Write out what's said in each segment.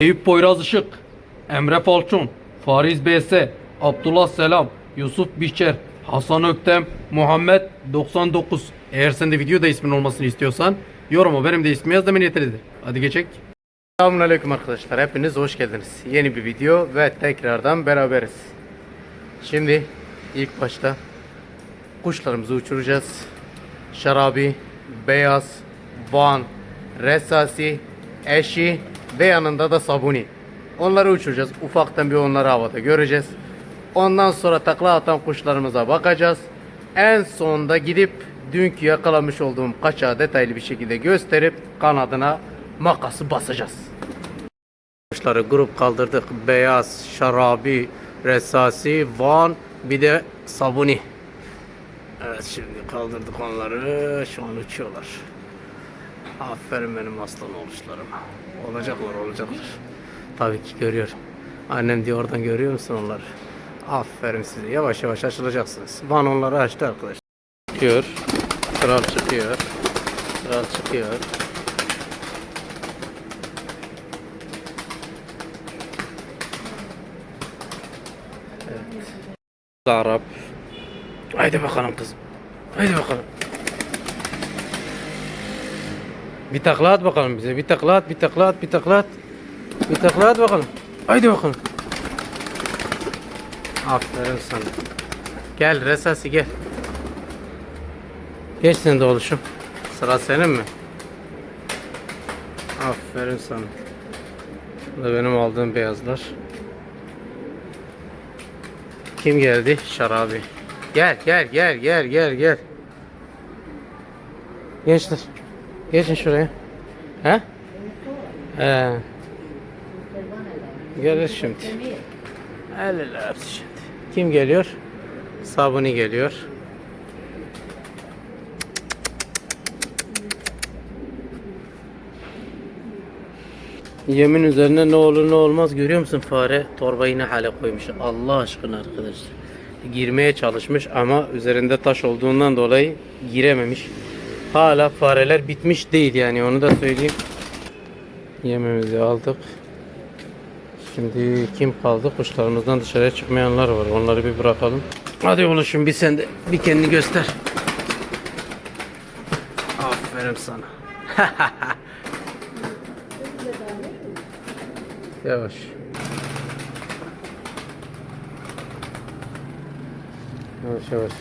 Eyüp Poyraz Işık, Emre Falçon, Fariz BS, Abdullah Selam, Yusuf Biçer, Hasan Öktem, Muhammed 99. Eğer sen de videoda ismin olmasını istiyorsan yoruma benim de ismi yaz demen yeterlidir. Hadi geçek. Selamun Aleyküm arkadaşlar. Hepiniz hoş geldiniz. Yeni bir video ve tekrardan beraberiz. Şimdi ilk başta kuşlarımızı uçuracağız. Şarabi, Beyaz, Van, Resasi, Eşi ve yanında da Sabuni. Onları uçuracağız. Ufaktan bir onları havada göreceğiz. Ondan sonra takla atan kuşlarımıza bakacağız. En sonunda gidip dünkü yakalamış olduğum kaçağı detaylı bir şekilde gösterip kanadına makası basacağız. Kuşları grup kaldırdık. Beyaz, Şarabi, Resasi, Van bir de Sabuni. Evet şimdi kaldırdık onları. Şu an uçuyorlar. Aferin benim aslan oluşlarıma. Olacaklar olacaklar. Tabii ki görüyorum. Annem diyor oradan görüyor musun onları? Aferin size. Yavaş yavaş açılacaksınız. Van onları açtı arkadaşlar. Çıkıyor. Kral çıkıyor. Kral çıkıyor. Evet. Arap. Haydi bakalım kızım. Haydi bakalım. Bir takla bakalım bize. Bir takla at, bir takla bir takla. Bir takla bakalım. Haydi bakalım. Aferin sana. Gel Resasi gel. Geç sen de oluşum. Sıra senin mi? Aferin sana. Bu da benim aldığım beyazlar. Kim geldi? Şarabi. Gel gel gel gel gel gel. Gençler. Geçin şuraya. He? He. Gelir şimdi. El öpsün şimdi. Kim geliyor? Sabuni geliyor. Yemin üzerine ne olur ne olmaz görüyor musun fare torbayı ne hale koymuş Allah aşkına arkadaşlar girmeye çalışmış ama üzerinde taş olduğundan dolayı girememiş hala fareler bitmiş değil yani onu da söyleyeyim. Yemimizi aldık. Şimdi kim kaldı? Kuşlarımızdan dışarıya çıkmayanlar var. Onları bir bırakalım. Hadi oluşum bir sen de bir kendini göster. Aferin sana. Yavaş. Yavaş yavaş.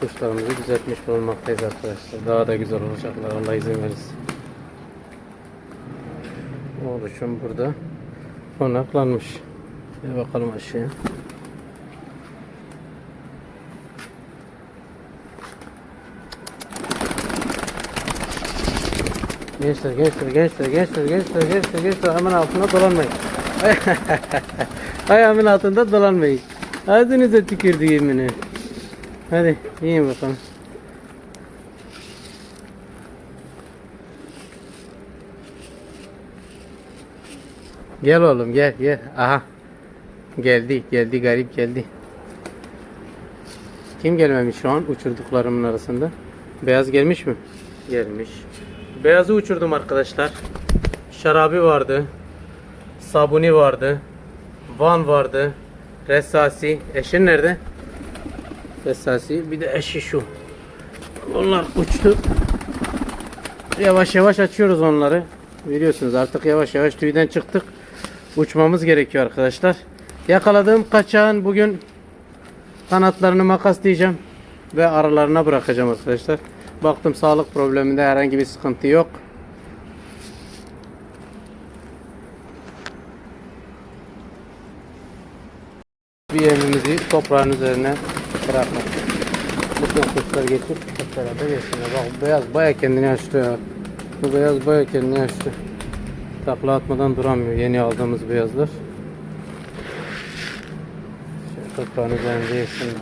Kuşlarımızı düzeltmiş bulunmaktayız arkadaşlar. Daha da güzel olacaklar. Allah izin verirse. Oluşum burada konaklanmış. Bir bakalım aşağıya. Gençler, gençler, gençler, gençler, gençler, gençler, gençler hemen altına dolanmayın. Ayağımın altında dolanmayın. Ağzınıza tükürdü yemini. Hadi yiyin bakalım. Gel oğlum gel gel. Aha. Geldi geldi garip geldi. Kim gelmemiş şu an uçurduklarımın arasında? Beyaz gelmiş mi? Gelmiş. Beyazı uçurdum arkadaşlar. Şarabi vardı. Sabuni vardı. Van vardı. Resasi. Eşin nerede? Resasi. Bir de eşi şu. Onlar uçtu. Yavaş yavaş açıyoruz onları. Biliyorsunuz artık yavaş yavaş tüyden çıktık. Uçmamız gerekiyor arkadaşlar. Yakaladığım kaçağın bugün kanatlarını makaslayacağım ve aralarına bırakacağım arkadaşlar. Baktım sağlık probleminde herhangi bir sıkıntı yok. Bir yemimizi toprağın üzerine bırakmak. Bütün kuşlar geçip hep beraber yesinler. Bak beyaz baya kendini açtı ya. Bu beyaz baya kendini açtı. Takla atmadan duramıyor yeni aldığımız beyazlar. Şöyle toprağın üzerinde yesinler.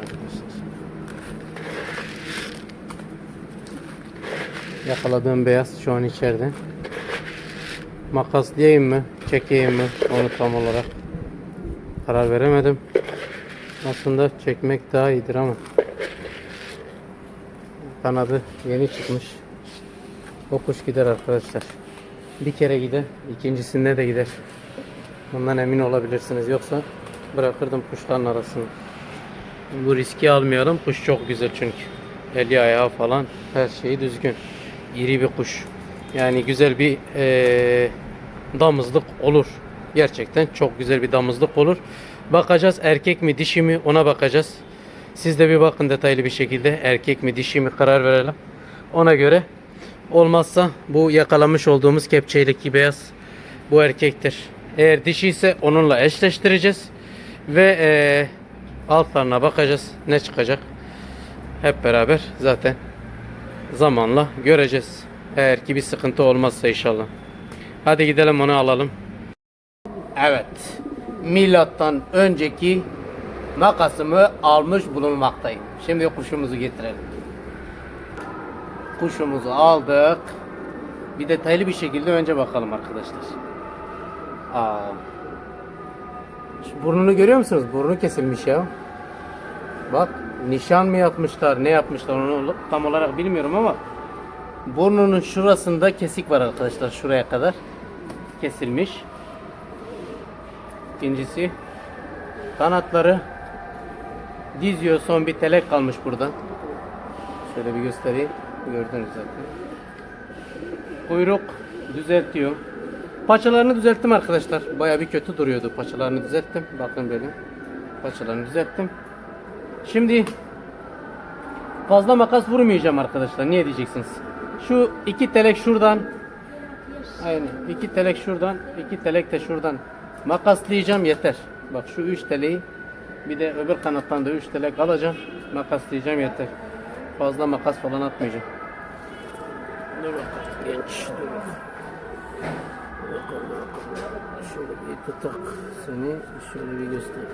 Yakaladığım beyaz şu an içeride. Makaslayayım mı? Çekeyim mi? Onu tam olarak karar veremedim. Aslında çekmek daha iyidir ama kanadı yeni çıkmış. O kuş gider arkadaşlar. Bir kere gider, ikincisinde de gider. Bundan emin olabilirsiniz. Yoksa bırakırdım kuşların arasını. Bu riski almayalım. Kuş çok güzel çünkü. Eli ayağı falan her şeyi düzgün. İri bir kuş. Yani güzel bir eee, damızlık olur. Gerçekten çok güzel bir damızlık olur. Bakacağız erkek mi dişi mi ona bakacağız. Siz de bir bakın detaylı bir şekilde erkek mi dişi mi karar verelim. Ona göre olmazsa bu yakalamış olduğumuz kepçeydeki beyaz bu erkektir. Eğer dişi ise onunla eşleştireceğiz ve eee altlarına bakacağız ne çıkacak. Hep beraber zaten zamanla göreceğiz. Eğer ki bir sıkıntı olmazsa inşallah. Hadi gidelim onu alalım. Evet. Milattan önceki makasımı almış bulunmaktayım. Şimdi kuşumuzu getirelim. Kuşumuzu aldık. Bir detaylı bir şekilde önce bakalım arkadaşlar. Aa. Şu burnunu görüyor musunuz? Burnu kesilmiş ya. Bak nişan mı yapmışlar, ne yapmışlar onu tam olarak bilmiyorum ama burnunun şurasında kesik var arkadaşlar şuraya kadar kesilmiş. İkincisi kanatları diziyor son bir telek kalmış burada. Şöyle bir göstereyim. Gördünüz zaten. Kuyruk düzeltiyor. Paçalarını düzelttim arkadaşlar. Baya bir kötü duruyordu. Paçalarını düzelttim. Bakın böyle. Paçalarını düzelttim. Şimdi fazla makas vurmayacağım arkadaşlar. Niye diyeceksiniz? Şu iki telek şuradan Aynen. iki telek şuradan, iki telek de şuradan makaslayacağım yeter. Bak şu üç teleği bir de öbür kanattan da üç telek alacağım. Makaslayacağım yeter. Fazla makas falan atmayacağım. Dur bakalım genç. Dur bakalım. Şöyle bir tutak seni şöyle bir göstereyim.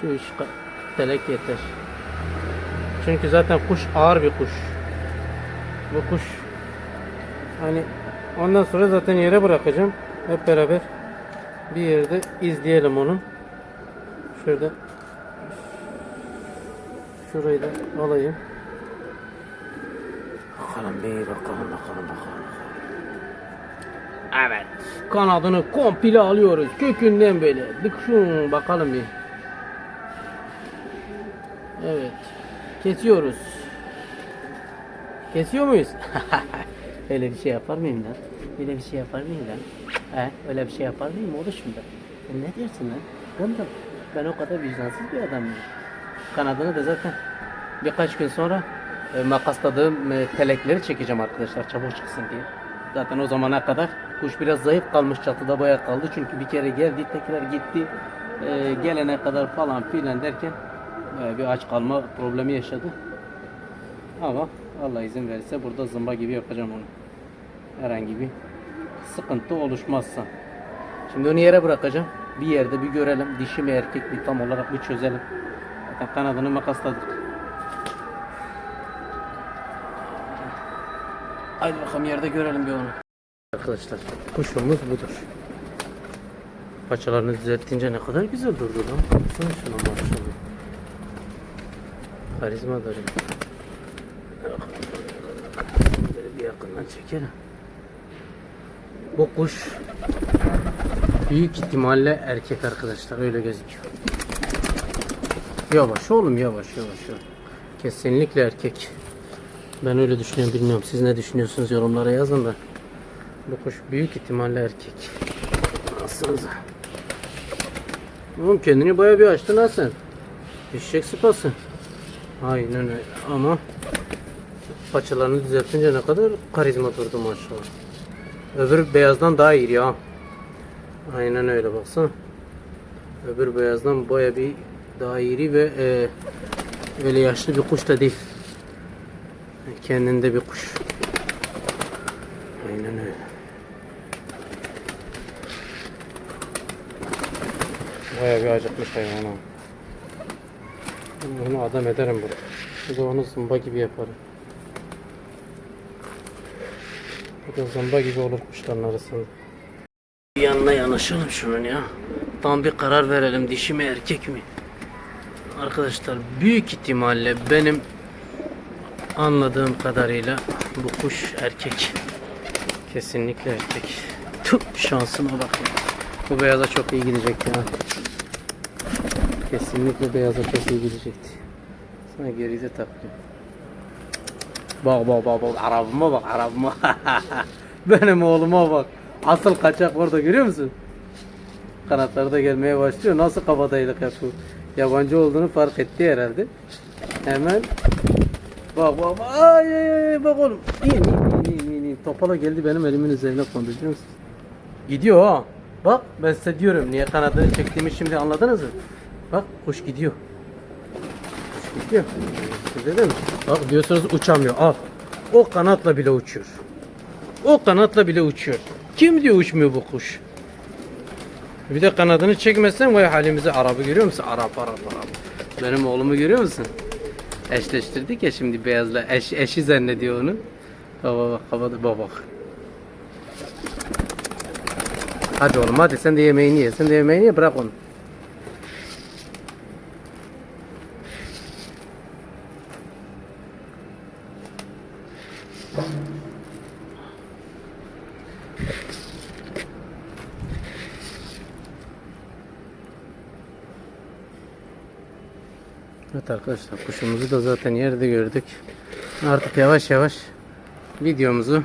Şu üç ka- telek yeter. Çünkü zaten kuş ağır bir kuş. Bu kuş hani ondan sonra zaten yere bırakacağım. Hep beraber bir yerde izleyelim onu. Şurada şurayı da alayım. Bakalım bir bakalım bakalım bakalım. Evet. Kanadını komple alıyoruz. Kökünden böyle. Dıkşun bakalım bir. Evet. Kesiyoruz. Kesiyor muyuz? öyle bir şey yapar mıyım lan? Öyle bir şey yapar mıyım lan? He? Öyle bir şey yapar mıyım oluşum da? Sen ne diyorsun lan? Gındım. Ben o kadar vicdansız bir adam mıyım? Kanadını da zaten birkaç gün sonra e, makasladığım e, telekleri çekeceğim arkadaşlar çabuk çıksın diye. Zaten o zamana kadar kuş biraz zayıf kalmış çatıda bayağı kaldı çünkü bir kere geldi tekrar gitti E, gelene kadar falan filan derken bayağı bir aç kalma problemi yaşadı. Ama Allah izin verirse burada zımba gibi yapacağım onu. Herhangi bir sıkıntı oluşmazsa. Şimdi onu yere bırakacağım. Bir yerde bir görelim. Dişi mi erkek mi tam olarak bir çözelim. Zaten kanadını makasladık. Haydi bakalım yerde görelim bir onu. Arkadaşlar kuşumuz budur. Paçalarını düzelttince ne kadar güzel durdu lan. Baksana şuna maşallah. Karizma. Böyle bir yakından çekelim. Bu kuş büyük ihtimalle erkek arkadaşlar öyle gözüküyor. Yavaş oğlum yavaş yavaş yavaş. Kesinlikle erkek. Ben öyle düşünüyorum bilmiyorum. Siz ne düşünüyorsunuz yorumlara yazın da. Bu kuş büyük ihtimalle erkek. Nasılsınız? Oğlum kendini baya bir açtın ha sen. Eşek sıpası. Aynen öyle ama paçalarını düzeltince ne kadar karizma durdu maşallah. Öbür beyazdan daha iyi ya. Aynen öyle baksana. Öbür beyazdan baya bir daha iri ve e, öyle yaşlı bir kuş da değil. Kendinde bir kuş. Aynen öyle. Baya bir acıkmış hayvan ha. Bunu adam ederim burada. Bu da onu zımba gibi yaparım. Bu da zımba gibi olur kuşların arasında. Yanına yanaşalım şunun ya. Tam bir karar verelim dişi mi erkek mi? Arkadaşlar büyük ihtimalle benim anladığım kadarıyla bu kuş erkek. Kesinlikle erkek. Tüh, şansıma bak. Bu beyaza çok iyi gidecekti ya. Kesinlikle beyaza çok iyi gidecekti. Sana geride takıyor. Bak bak bak bak arabama bak arabama. Benim oğluma bak. Asıl kaçak orada görüyor musun? Kanatları da gelmeye başlıyor. Nasıl kabadayılık yapıyor? Yabancı olduğunu fark etti herhalde. Hemen Bak bak bak ay ay ay bak oğlum. İn in in in in. Topala geldi benim elimin üzerine kondu biliyor musun? Gidiyor ha. Bak ben size diyorum niye kanadını çektiğimi şimdi anladınız mı? Bak kuş gidiyor. Kuş gidiyor. Size dedim. Bak diyorsunuz uçamıyor. Al. O kanatla bile uçuyor. O kanatla bile uçuyor. Kim diyor uçmuyor bu kuş? Bir de kanadını çekmezsen vay halimizi Arap'ı görüyor musun? Arap Arap Arap. Benim oğlumu görüyor musun? Eşleştirdik ya şimdi beyazla eş, eşi zannediyor onu. Baba bak havada baba. Hadi oğlum hadi sen de yemeğini ye. Sen de yemeğini ye bırak onu. Evet arkadaşlar kuşumuzu da zaten yerde gördük. Artık yavaş yavaş videomuzu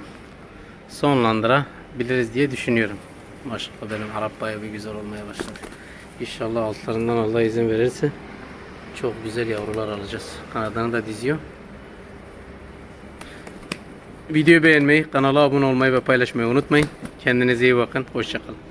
sonlandırabiliriz diye düşünüyorum. Maşallah benim Arap bayağı bir güzel olmaya başladı. İnşallah altlarından Allah izin verirse çok güzel yavrular alacağız. Kanadını da diziyor. Videoyu beğenmeyi, kanala abone olmayı ve paylaşmayı unutmayın. Kendinize iyi bakın. Hoşçakalın.